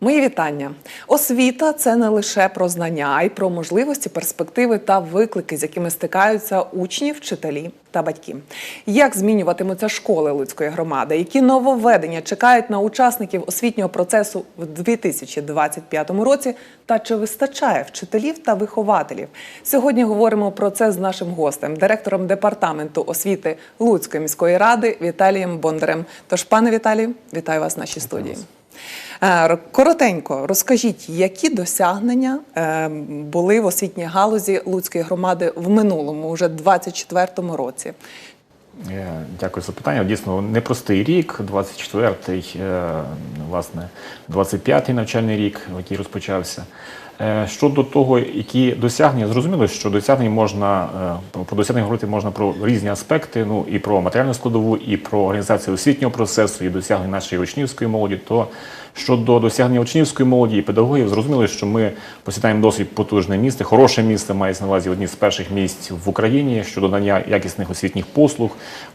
Мої вітання. Освіта це не лише про знання, а й про можливості, перспективи та виклики, з якими стикаються учні, вчителі та батьки. Як змінюватимуться школи Луцької громади? Які нововведення чекають на учасників освітнього процесу в 2025 році? Та чи вистачає вчителів та вихователів? Сьогодні говоримо про це з нашим гостем, директором департаменту освіти Луцької міської ради Віталієм Бондарем. Тож, пане Віталію, вітаю вас в нашій студії. Е, Коротенько розкажіть, які досягнення е, були в освітній галузі Луцької громади в минулому, уже 24-му році. Е, Дякую за питання. Дійсно, непростий рік, 24-й, е, власне, 25-й навчальний рік, який розпочався. Е, Щодо того, які досягнення, зрозуміло, що досягнень можна е, про досягнення говорити можна про різні аспекти, ну і про матеріальну складову, і про організацію освітнього процесу, і досягнення нашої учнівської молоді. То щодо досягнення учнівської молоді і педагогів, зрозуміло, що ми посідаємо досить потужне місце, хороше місце, мається на увазі одні з перших місць в Україні щодо надання якісних освітніх послуг.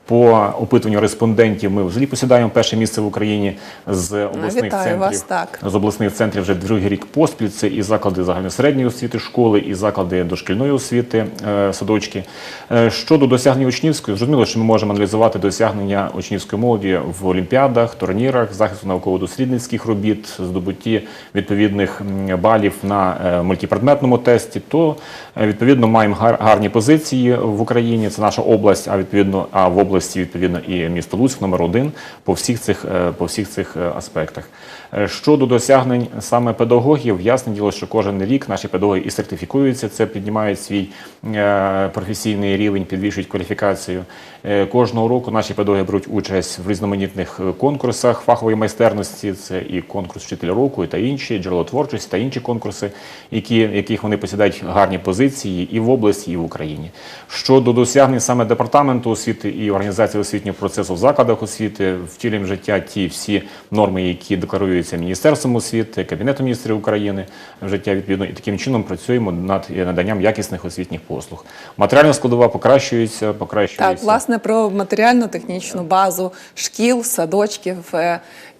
По опитуванню респондентів ми взагалі посідаємо перше місце в Україні з обласних вітаю центрів. вас, так. З обласних центрів вже другий рік поспіль. Це і заклади загальносередньої освіти, школи, і заклади дошкільної освіти, е, садочки. Е, Щодо досягнень учнівської, зрозуміло, що ми можемо аналізувати досягнення учнівської молоді в олімпіадах, турнірах, захисту науково-дослідницьких робіт, здобутті відповідних балів на мультіпредметному мультипредметному тесті. То е, відповідно маємо гар- гарні позиції в Україні. Це наша область, а відповідно, а в області відповідно і місто Луцьк номер один по всіх цих е, по всіх цих е, аспектах. Е, Щодо досягнень саме педагогів, ясне діло, що кожен рік наші педагоги і сертифікуються, це піднімають свій е, професійний рівень, підвищують кваліфікацію. Е, Кожного року наші педагоги беруть участь в різноманітних конкурсах фахової майстерності. Це і конкурс вчителя року, та інші джерело творчості та інші конкурси, які, яких вони посідають гарні позиції і в області, і в Україні. Щодо досягнень саме департаменту освіти і організації освітнього процесу в закладах освіти, втілюємо життя ті всі норми, які декларуються Міністерством освіти, Кабінетом міністрів України в життя відповідно, і таким чином працюємо над наданням якісних освітніх послуг. Матеріальна складова покращується, покращується. Так, власне, про матеріально-технічну базу шкіл, садочків.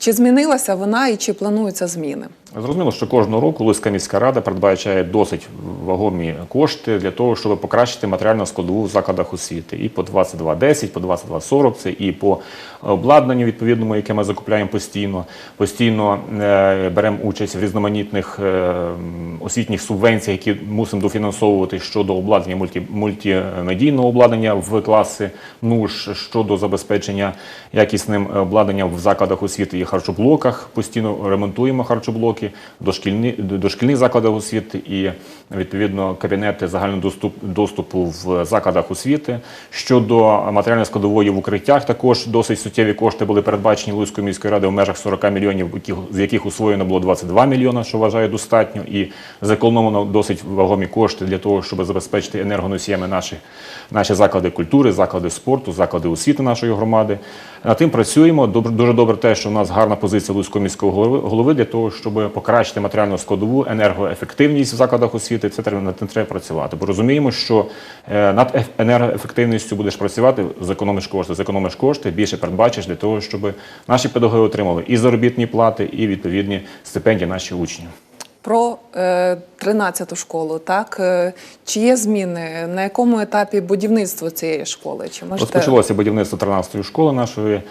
Чи змінилася вона і чи плануються зміни? Зрозуміло, що кожного року Луцька міська рада передбачає досить вагомі кошти для того, щоб покращити матеріальну складову в закладах освіти. І по 22.10, по 22.40, це і по обладнанню відповідному, яке ми закупляємо постійно. Постійно е, беремо участь в різноманітних е, освітніх субвенціях, які мусимо дофінансовувати щодо обладнання мульті, мультимедійного обладнання в класи НУШ, щодо забезпечення якісним обладнанням в закладах освіти і харчоблоках. Постійно ремонтуємо харчоблоки, дошкільних закладах освіти і відповідно кабінети загальнодоступу доступу в закладах освіти. Щодо матеріальної складової в укриттях, також досить суттєві кошти були передбачені Луцькою міською радою в межах 40 мільйонів, з яких усвоєно було 22 мільйона, що вважаю достатньо, і зекономлено досить вагомі кошти для того, щоб забезпечити енергоносіями наші, наші заклади культури, заклади спорту, заклади освіти нашої громади. Над тим працюємо. Дуже добре те, що у нас гарна позиція Луцького міського голови, голови для того, щоб покращити матеріальну складову, енергоефективність в закладах освіти. Це треба над тим треба працювати. Бо розуміємо, що е, над енергоефективністю будеш працювати, зекономиш кошти, зекономиш кошти, більше передбачиш для того, щоб наші педагоги отримали і заробітні плати, і відповідні стипендії наші учні. Про е, 13-ту школу, так е, чи є зміни? На якому етапі будівництво цієї школи? Чи можете Розпочалося будівництво 13-ї школи нашої,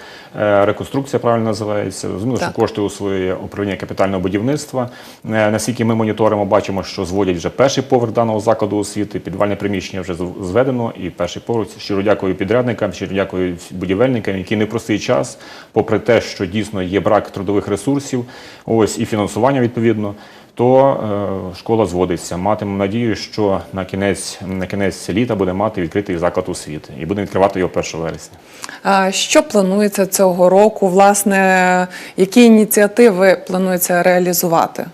е, реконструкція правильно називається. Зрозуміло, що кошти усвоює управління капітального будівництва. Е, Наскільки ми моніторимо, бачимо, що зводять вже перший поверх даного закладу освіти, підвальне приміщення вже зведено, і перший поверх. Щиро дякую підрядникам, щиро дякую будівельникам, які непростий час, попри те, що дійсно є брак трудових ресурсів, ось і фінансування відповідно. То е, школа зводиться. Матимемо надію, що на кінець на кінець літа буде мати відкритий заклад освіти і будемо відкривати його 1 вересня. А, що планується цього року? Власне, які ініціативи планується реалізувати?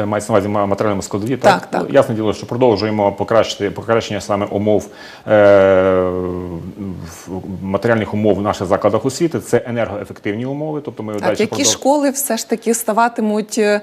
Е, Мається на увазі матеріальному складові. Так, так. Ну, Ясне діло, що продовжуємо покращити покращення саме умов е, матеріальних умов в наших закладах освіти це енергоефективні умови. Тобто ми Так, які продов- школи все ж таки ставатимуть е,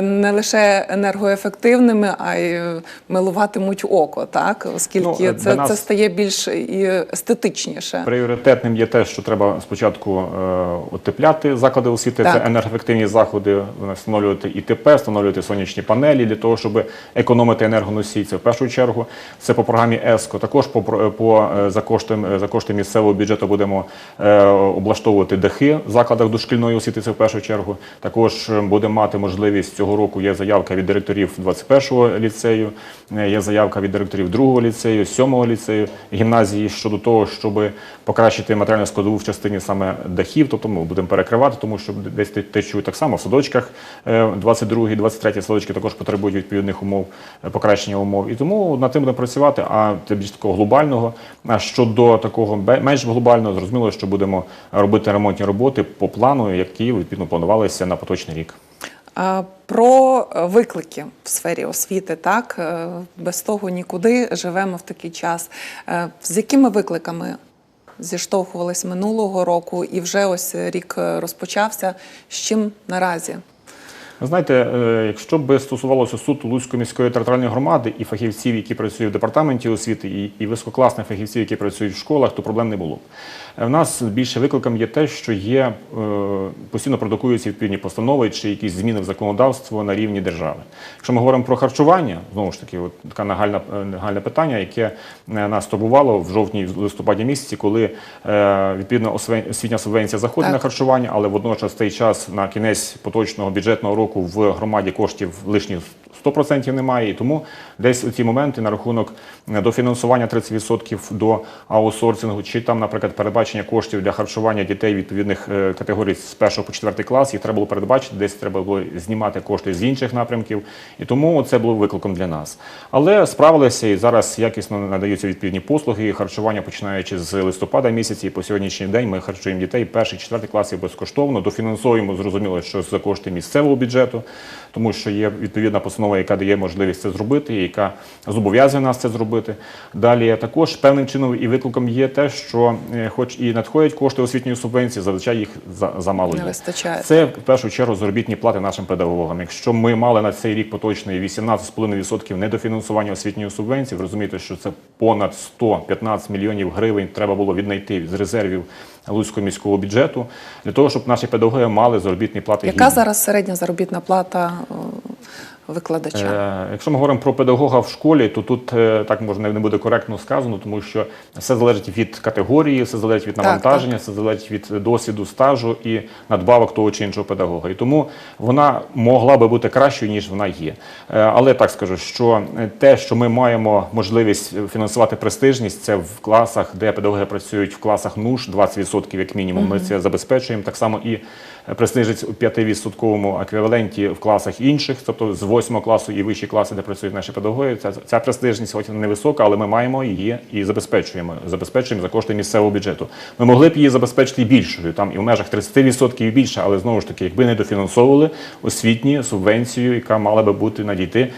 не лише енергоефективними, а й е, милуватимуть око, так? Оскільки Ну, е, це, нас- це стає більш і естетичніше. Пріоритетним є те, що треба спочатку е, утепляти заклади освіти, Так. це енергоефективні заходи, е, встановлювати ІТП, встановлювати сонячні панелі для того, щоб економити енергоносій. Це в першу чергу. Це по програмі ЕСКО. Також по, по е, за кошти за кошти місцевого бюджету будемо е, облаштовувати дахи в закладах дошкільної освіти. Це в першу чергу. Також е, будемо мати можливість цього року. Є заявка від директорів 21-го ліцею, е, є заявка від директорів 2-го ліцею, 7-го ліцею, гімназії щодо того, щоб покращити матеріальну складову в частині саме дахів. Тобто ми будемо перекривати, тому що десь те- течуть так само в садочках. 22-й, 23-й садочки також потребують відповідних умов, е, покращення умов. І тому над тим будемо працювати. А більш такого глобального. А щодо такого менш глобального, зрозуміло, що будемо робити ремонтні роботи по плану, які відповідно планувалися на поточний рік. Про виклики в сфері освіти, так Е, без того нікуди живемо в такий час. Е, З якими викликами зіштовхувались минулого року, і вже ось рік розпочався. З чим наразі? Ви знаєте, е, якщо б стосувалося суд Луцької міської територіальної громади і фахівців, які працюють в департаменті освіти, і, і висококласних фахівців, які працюють в школах, то проблем не було. б. Е, В нас більше викликом є те, що є е, постійно продукуються відповідні постанови чи якісь зміни в законодавство на рівні держави. Якщо ми говоримо про харчування, знову ж таки, от таке нагальне, е, нагальне питання, яке нас турбувало в жовтні листопаді місяці, коли відповідно освітня субвенція заходить Так. на харчування, але водночас в той час на кінець поточного бюджетного року в громаді коштів лишніх 100% немає. І тому десь у ці моменти на рахунок е, дофінансування 30% до аутсорсингу, чи там, наприклад, передбачення коштів для харчування дітей відповідних е, категорій з 1 по 4 клас, їх треба було передбачити, десь треба було знімати кошти з інших напрямків. І тому це було викликом для нас. Але справилися і зараз якісно надаються відповідні послуги. Харчування починаючи з листопада місяці і по сьогоднішній день ми харчуємо дітей перших, четвертих класів безкоштовно. Дофінансуємо, зрозуміло, що за кошти місцевого бюджету, тому що є відповідна постанова, яка дає можливість це зробити, яка зобов'язує нас це зробити. Далі також певним чином і викликом є те, що е, хоч і надходять кошти освітньої субвенції, зазвичай їх за- замало є. Це в першу чергу заробітні плати нашим педагогам. Якщо ми мали на цей рік поточний 18,5% недофінансування освітньої субвенції, ви розумієте, що це понад 115 мільйонів гривень треба було віднайти з резервів Луцького міського бюджету для того, щоб наші педагоги мали заробітні плати. Яка гідні. зараз середня заробітна плата е, викладача? Е, Якщо ми говоримо про педагога в школі, то тут е, так може не буде коректно сказано, тому що все залежить від категорії, все залежить від Так, навантаження, все залежить від досвіду, стажу і надбавок того чи іншого педагога. І тому вона могла би бути кращою, ніж вона є. Е, Але так скажу, що те, що ми маємо можливість фінансувати престижність, це в класах, де педагоги працюють в класах НУШ, 20% як мінімум. Ми це забезпечуємо. Так само і престижність у 5% еквіваленті в класах інших, тобто з 8 класу і вищі класи, де працюють наші педагоги. Ця, ця престижність, хоч невисока, але ми маємо її і забезпечуємо. Забезпечуємо за кошти місцевого бюджету. Ми могли б її забезпечити більшою, там і в межах 30% і більше, але знову ж таки, якби не дофінансовували освітні субвенцію, яка мала би бути надійти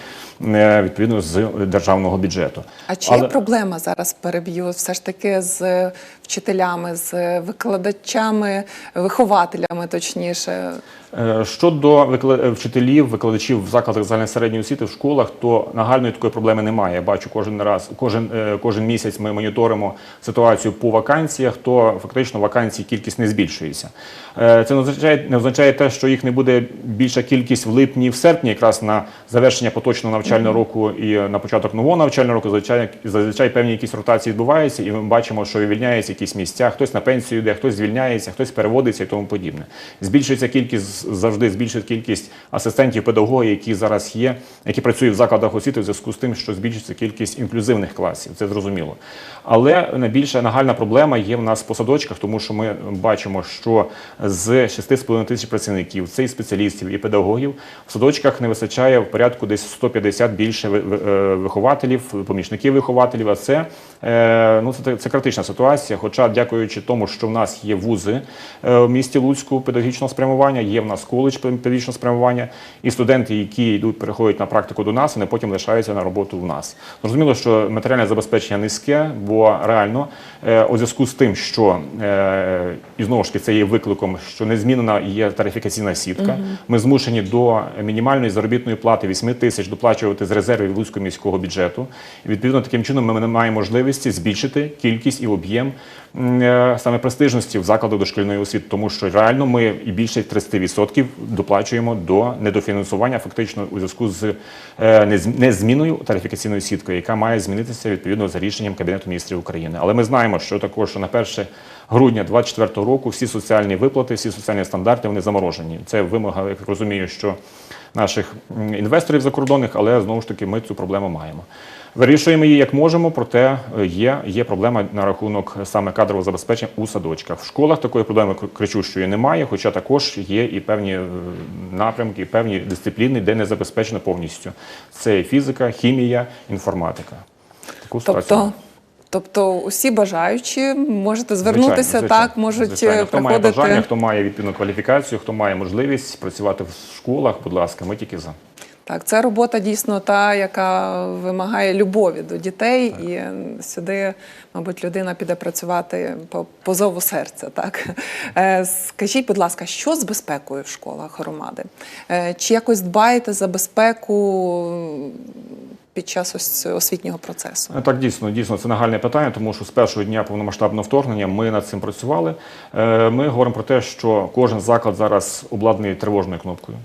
відповідно з державного бюджету. А чи є Але- проблема зараз переб'ю все ж таки з вчителями, з викладачами, вихователями, точніше? Е, Щодо е, вчителів, викладачів в закладах загальної середньої освіти в школах, то нагальної такої проблеми немає. Я бачу кожен раз, кожен, е, кожен місяць ми моніторимо ситуацію по вакансіях, то фактично вакансій кількість не збільшується. Е, Це не означає, не означає те, що їх не буде більша кількість в липні в серпні, якраз на завершення поточного навчального року і на початок нового навчального року. Зазвичай, певні якісь ротації відбуваються, і ми бачимо, що вивільняються якісь місця, хтось на пенсію йде, хтось звільняється, хтось переводиться і тому подібне. Збільшується кількість завжди збільшується кількість асистентів педагогів, які зараз є, які працюють в закладах освіти в зв'язку з тим, що збільшується кількість інклюзивних класів. Це зрозуміло. Але найбільша нагальна проблема є в нас по садочках, тому що ми бачимо, що з 6,5 тисяч працівників, це і спеціалістів, і педагогів, в садочках не вистачає в порядку десь 150 більше ви- ви- е, вихователів, помічників вихователів. А це, е, ну, це, це критична ситуація. Хоча, дякуючи тому, що в нас є вузи е, в місті Луцьку педагогічного спрямування, є в нас коледж педагогічного спрямування, і студенти, які йдуть, переходять на практику до нас, вони потім лишаються на роботу в нас. Зрозуміло, що матеріальне забезпечення низьке, бо реально у зв'язку з тим, що і знову ж таки це є викликом, що не змінена є тарифікаційна сітка. Ми змушені до мінімальної заробітної плати 8 тисяч доплачувати з резервів Луцького міського бюджету. І відповідно таким чином ми не маємо можливості збільшити кількість і об'єм е, саме престижності в закладах дошкільної освіти, тому що реально ми і більше 30% доплачуємо до недофінансування, фактично у зв'язку з е, нез- незміною тарифікаційної сітки, яка має змінитися відповідно за рішенням Кабінету міністрів України. Але ми знаємо, що також що на 1 грудня 2024 року всі соціальні виплати, всі соціальні стандарти вони заморожені. Це вимога, як розумію, що наших інвесторів закордонних, але знову ж таки ми цю проблему маємо. Вирішуємо її як можемо, проте е, є, є проблема на рахунок саме кадрового забезпечення у садочках. В школах такої проблеми кр- кричущої немає, хоча також є і певні е, напрямки, і певні дисципліни, де не забезпечено повністю. Це і фізика, хімія, інформатика. Таку Тобто. Тобто усі бажаючі можете звернутися, Звичайно, так, можуть звичайно. е, Хто має бажання, хто має відповідну кваліфікацію, хто має можливість працювати в школах, будь ласка, ми тільки за. Так, це робота дійсно та, яка вимагає любові до дітей, і сюди, мабуть, людина піде працювати по, по зову серця. Так Е, скажіть, будь ласка, що з безпекою в школах громади? Е, Чи якось дбаєте за безпеку під час ось освітнього процесу? Е, Так, дійсно, дійсно, це нагальне питання, тому що з першого дня повномасштабного вторгнення ми над цим працювали. Е, Ми говоримо про те, що кожен заклад зараз обладнаний тривожною кнопкою.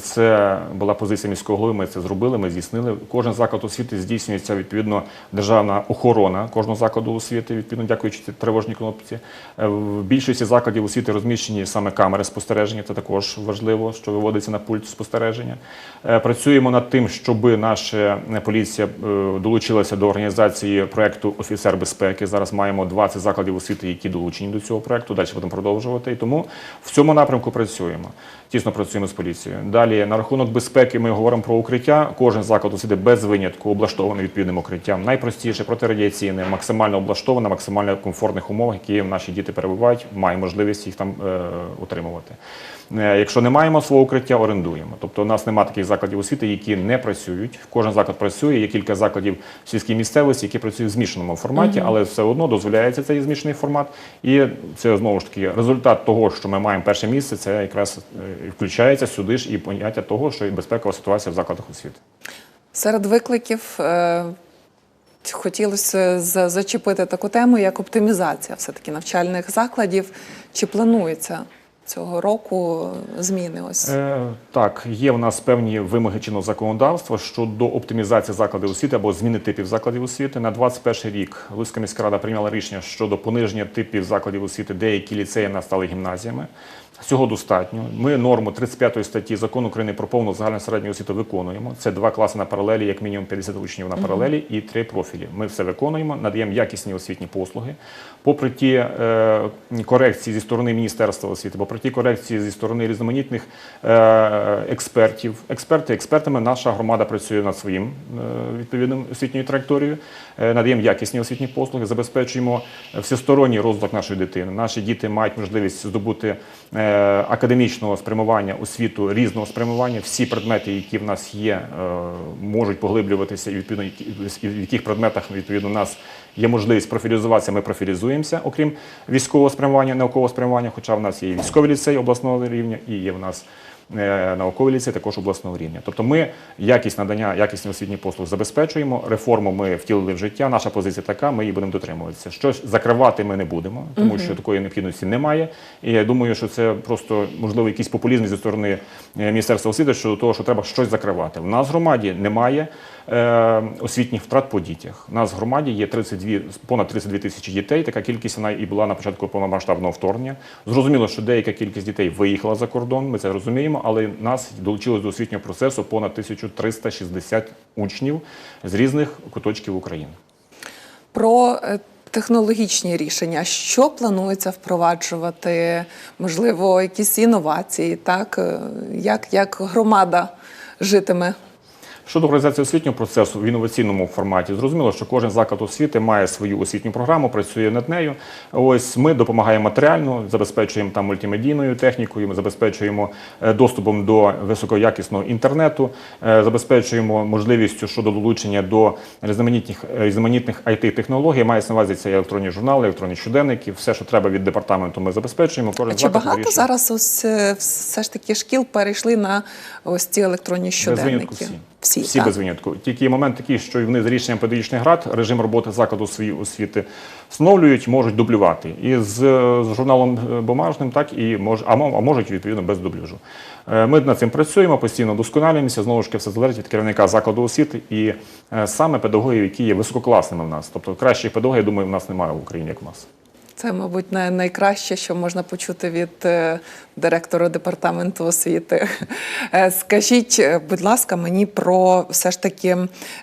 Це була позиція міського голови. Ми це зробили. Ми здійснили. Кожен заклад освіти здійснюється відповідно державна охорона кожного закладу освіти, відповідно дякуючи тривожній кнопці. Е, В більшості закладів освіти розміщені саме камери спостереження. Це також важливо, що виводиться на пульт спостереження. Е, Працюємо над тим, щоб наша поліція е, долучилася до організації проекту Офіцер безпеки. Зараз маємо 20 закладів освіти, які долучені до цього проекту. Далі будемо продовжувати. І тому в цьому напрямку працюємо. Тісно працюємо з поліцією. Далі на рахунок безпеки ми говоримо про укриття. Кожен заклад освіти без винятку облаштований відповідним укриттям. Найпростіше протирадіаційне, максимально облаштоване, максимально комфортних умовах, які наші діти перебувають, має можливість їх там е, утримувати. Е, Якщо не маємо свого укриття, орендуємо. Тобто у нас немає таких закладів освіти, які не працюють. Кожен заклад працює. Є кілька закладів в сільській місцевості, які працюють в змішаному форматі, але все одно дозволяється цей змішаний формат. І це знову ж таки результат того, що ми маємо перше місце. Це якраз е, включається сюди ж і поняття того, що і безпекова ситуація в закладах освіти. Серед викликів е, хотілося зачепити таку тему, як оптимізація все-таки навчальних закладів. Чи планується цього року зміни? Ось Е, так, є в нас певні вимоги чинного законодавства щодо оптимізації закладів освіти або зміни типів закладів освіти. На 21 рік Луцька міська рада прийняла рішення щодо пониження типів закладів освіти. Деякі ліцеї настали гімназіями. Цього достатньо. Ми норму 35 статті закону України про повну загальну середню освіту виконуємо. Це два класи на паралелі, як мінімум 50 учнів на паралелі і три профілі. Ми все виконуємо, надаємо якісні освітні послуги. Попри ті е, корекції зі сторони Міністерства освіти, попри ті корекції зі сторони різноманітних е, експертів. Експерти, експертами наша громада працює над своїм е, відповідним освітньою траєкторією. Е, надаємо якісні освітні послуги, забезпечуємо всесторонній розвиток нашої дитини. Наші діти мають можливість здобути е, академічного спрямування, освіту різного спрямування. Всі предмети, які в нас є, е, можуть поглиблюватися, і відповідно в яких предметах відповідно нас є можливість профілізуватися. Ми профілізуємося, окрім військового спрямування, наукового спрямування. Хоча в нас є і військовий ліцей обласного рівня, і є в нас е, науковий ліцей також обласного рівня. Тобто ми якість надання, якісні освітні послуг забезпечуємо. Реформу ми втілили в життя. Наша позиція така, ми її будемо дотримуватися. Щось закривати ми не будемо, тому що такої необхідності немає. І я думаю, що це просто можливо якийсь популізм зі сторони е, Міністерства освіти щодо того, що треба щось закривати. В нас в громаді немає е, освітніх втрат по дітях. У нас в громаді є 32, понад 32 тисячі дітей. Така кількість вона і була на початку повномасштабного вторгнення. Зрозуміло, що деяка кількість дітей виїхала за кордон. Ми це розуміємо, але нас долучилось до освітнього процесу понад 1360 учнів з різних куточків України. про е, технологічні рішення, що планується впроваджувати, можливо, якісь інновації, так Е, як, як громада житиме. Щодо організації освітнього процесу в інноваційному форматі, зрозуміло, що кожен заклад освіти має свою освітню програму, працює над нею. Ось ми допомагаємо матеріально, забезпечуємо там мультимедійною технікою, ми забезпечуємо е, доступом до високоякісного інтернету, е, забезпечуємо можливістю щодо долучення до різноманітних різноманітних it технологій. Мається на увазі це електронні журнали, електронні щоденники, все, що треба від департаменту, ми забезпечуємо. Кожен А чи багато вирішує. зараз ось е, все ж таки шкіл перейшли на ось ці електронні щоденники? Всі. Всі, так? без винятку. Тільки момент такий, що вони з рішенням педагогічних рад режим роботи закладу своєї освіти встановлюють, можуть дублювати. І з, з журналом е, бумажним, так і мож, а, можуть відповідно без дубляжу. Е, Ми над цим працюємо, постійно досконалюємося. Знову ж таки, все залежить від керівника закладу освіти і е, саме педагогів, які є висококласними в нас. Тобто кращих педагогів, я думаю, в нас немає в Україні, як в нас. Це, мабуть, найкраще, що можна почути від е, директора департаменту освіти. Е, Скажіть, е, будь ласка, мені про все ж таки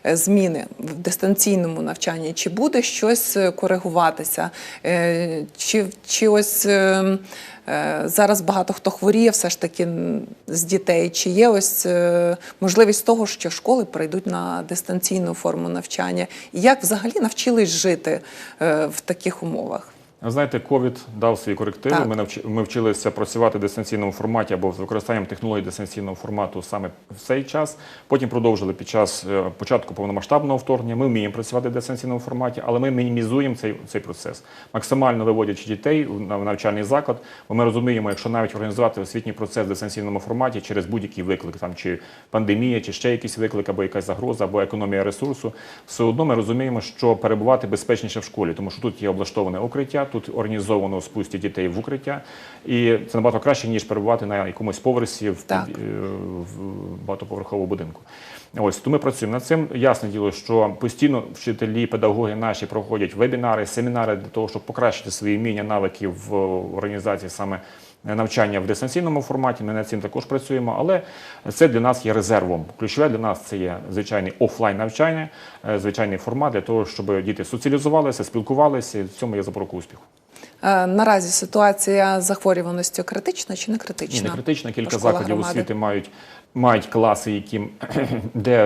зміни в дистанційному навчанні. Чи буде щось коригуватися? Чи, чи ось зараз багато хто хворіє все ж таки з дітей? Чи є ось можливість того, що школи перейдуть на дистанційну форму навчання? І як взагалі навчились жити в таких умовах? Знаєте, ковід дав свої корективи. Так. Ми навчи, ми вчилися працювати в дистанційному форматі або з використанням технологій дистанційного формату саме в цей час. Потім продовжили під час е, початку повномасштабного вторгнення. Ми вміємо працювати в дистанційному форматі, але ми мінімізуємо цей, цей процес, максимально виводячи дітей на- в навчальний заклад. Бо ми розуміємо, якщо навіть організувати освітній процес в дистанційному форматі через будь-який виклик, там чи пандемія, чи ще якийсь виклик, або якась загроза, або економія ресурсу, все одно ми розуміємо, що перебувати безпечніше в школі, тому що тут є облаштоване укриття, тут організовано спустять дітей в укриття, і це набагато краще ніж перебувати на якомусь поверсі в, Так. е, в багатоповерховому будинку. Ось то ми працюємо над цим. Ясне діло, що постійно вчителі, педагоги наші проходять вебінари, семінари для того, щоб покращити свої вміння, навики в організації саме навчання в дистанційному форматі. Ми над цим також працюємо, але це для нас є резервом. Ключове для нас це є звичайний офлайн навчання, е, звичайний формат для того, щоб діти соціалізувалися, спілкувалися. І в цьому є запорука успіху. Е, Наразі ситуація з захворюваністю критична чи не критична? Ні, не критична. Кілька закладів громади? освіти мають, мають класи, які, де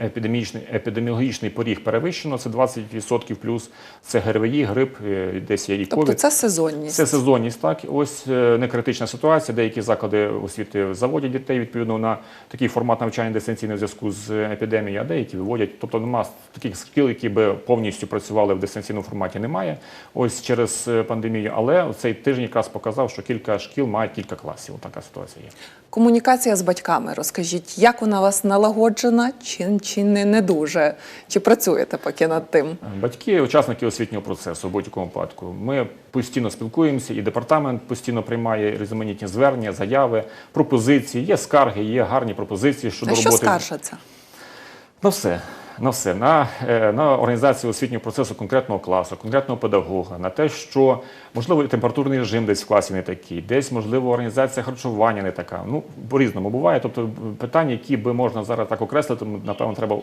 епідемічний, епідеміологічний поріг перевищено, це 20% плюс, це ГРВІ, грип, е, десь є і Тобто це сезонність. Це сезонність, так. Ось е, не критична ситуація. Деякі заклади освіти заводять дітей відповідно на такий формат навчання дистанційний в зв'язку з епідемією, а деякі виводять. Тобто нема таких шкіл, які би повністю працювали в дистанційному форматі, немає. Ось через е, пандемію. Але цей тиждень якраз показав, що кілька шкіл мають кілька класів. Така ситуація є. Комунікація з батьками. Розкажіть, як вона у вас налагоджена, чи, чи не, не дуже? Чи працюєте поки над тим? Батьки, учасники освітнього процесу в будь-якому випадку. Ми постійно спілкуємося, і департамент постійно приймає різноманітні звернення, заяви, пропозиції. Є скарги, є гарні пропозиції щодо роботи? що скаржаться? На все. На все, на, е, на організацію освітнього процесу конкретного класу, конкретного педагога, на те, що можливо і температурний режим десь в класі не такий, десь можливо організація харчування не така. Ну по-різному буває. Тобто питання, які би можна зараз так окреслити, напевно, треба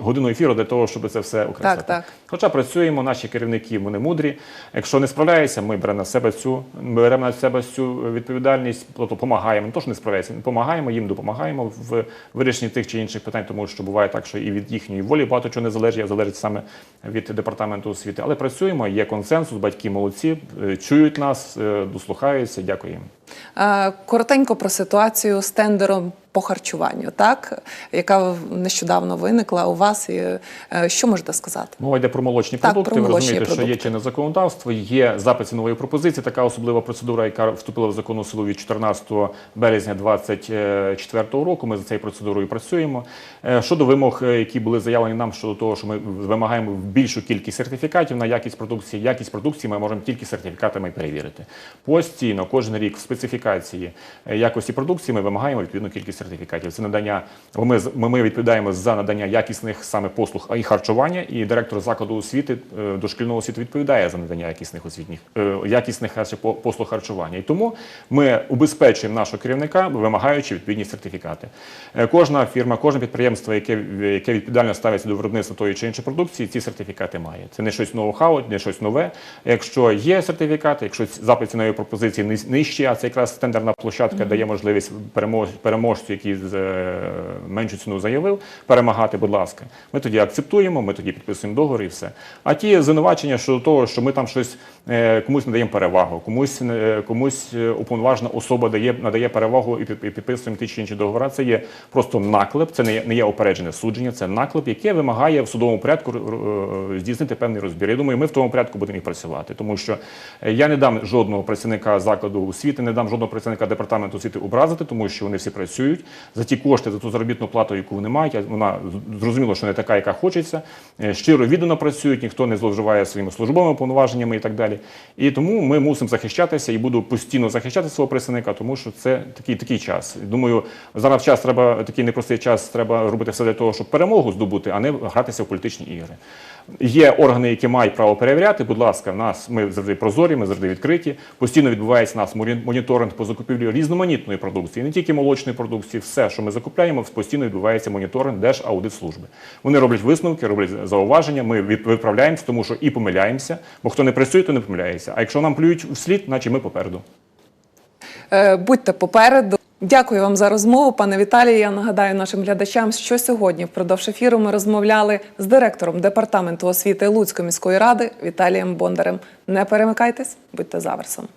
годину ефіру для того, щоб це все окреслити. Так, так. Хоча працюємо, наші керівники вони мудрі. Якщо не справляється, ми беремо на себе цю беремо на себе цю відповідальність, тобто допомагаємо. Не то, що не справляється, допомагаємо їм, допомагаємо в вирішенні тих чи інших питань, тому що буває так, що і від їхньої волі багато чого не залежить, а залежить саме від департаменту освіти. Але працюємо, є консенсус, батьки молодці, е, чують нас, е, дослухаються. Дякую їм. Е, Коротенько про ситуацію з тендером по харчуванню, так яка нещодавно виникла у вас. І, е, що можете сказати? Мова йде про молочні Так, продукти. про Ви розумієте, що є продукти. чинне законодавство, є запит цінової пропозиції. Така особлива процедура, яка вступила в законну силу від 14 березня 2024 року. Ми за цією процедурою працюємо. Е, Щодо вимог, е, які були заявлені нам щодо того, що ми вимагаємо більшу кількість сертифікатів на якість продукції. Якість продукції ми можемо тільки сертифікатами перевірити. Постійно, кожен рік в специфікації якості продукції ми вимагаємо відповідну кількість сертифікатів. Це надання. Ми ми, відповідаємо за надання якісних саме послуг і харчування, і директор закладу освіти е, дошкільного освіти відповідає за надання якісних освітніх е, якісних послуг харчування. І тому ми убезпечуємо нашого керівника, вимагаючи відповідні сертифікати. Е, Кожна фірма, кожне підприємство, яке, яке відповідально ставиться до виробництва тої чи іншої продукції, ці сертифікати має. Це не щось ноу-хау, не щось нове. Якщо є сертифікати, якщо запит цінової пропозиції нижчий, а це якраз тендерна площадка дає можливість перемож- переможцю підприємству, який е, меншу ціну заявив, перемагати, будь ласка. Ми тоді акцептуємо, ми тоді підписуємо договор і все. А ті звинувачення щодо того, що ми там щось е, комусь надаємо перевагу, комусь е, комусь уповноважена особа дає надає перевагу і підписуємо ті чи інші договори. Це є просто наклеп, це не не є опереджене судження, це наклеп, яке вимагає в судовому порядку здійснити певний розбір. Я думаю, ми в тому порядку будемо і працювати, тому що я не дам жодного працівника закладу освіти, не дам жодного працівника департаменту освіти образити, тому що вони всі працюють за ті кошти, за ту заробітну плату, яку вони мають. Вона зрозуміло, що не така, яка хочеться. Е, Щиро віддано працюють, ніхто не зловживає своїми службовими повноваженнями і так далі. І тому ми мусимо захищатися і буду постійно захищати свого працівника, тому що це такий такий час. Думаю, зараз час треба такий непростий час. Треба робити все для того, щоб перемогу здобути, а не гратися в політичні ігри. Є органи, які мають право перевіряти. Будь ласка, нас ми завжди прозорі, ми завжди відкриті. Постійно відбувається нас моніторинг по закупівлі різноманітної продукції, не тільки молочної продукції, все, що ми закупляємо, постійно відбувається моніторинг Держаудитслужби. Вони роблять висновки, роблять зауваження. Ми виправляємося, тому що і помиляємося. Бо хто не працює, то не помиляється. А якщо нам плюють вслід, наче ми попереду. Е, Будьте попереду. Дякую вам за розмову, пане Віталію. Я нагадаю нашим глядачам, що сьогодні впродовж ефіру ми розмовляли з директором департаменту освіти Луцької міської ради Віталієм Бондарем. Не перемикайтесь, будьте заверсом.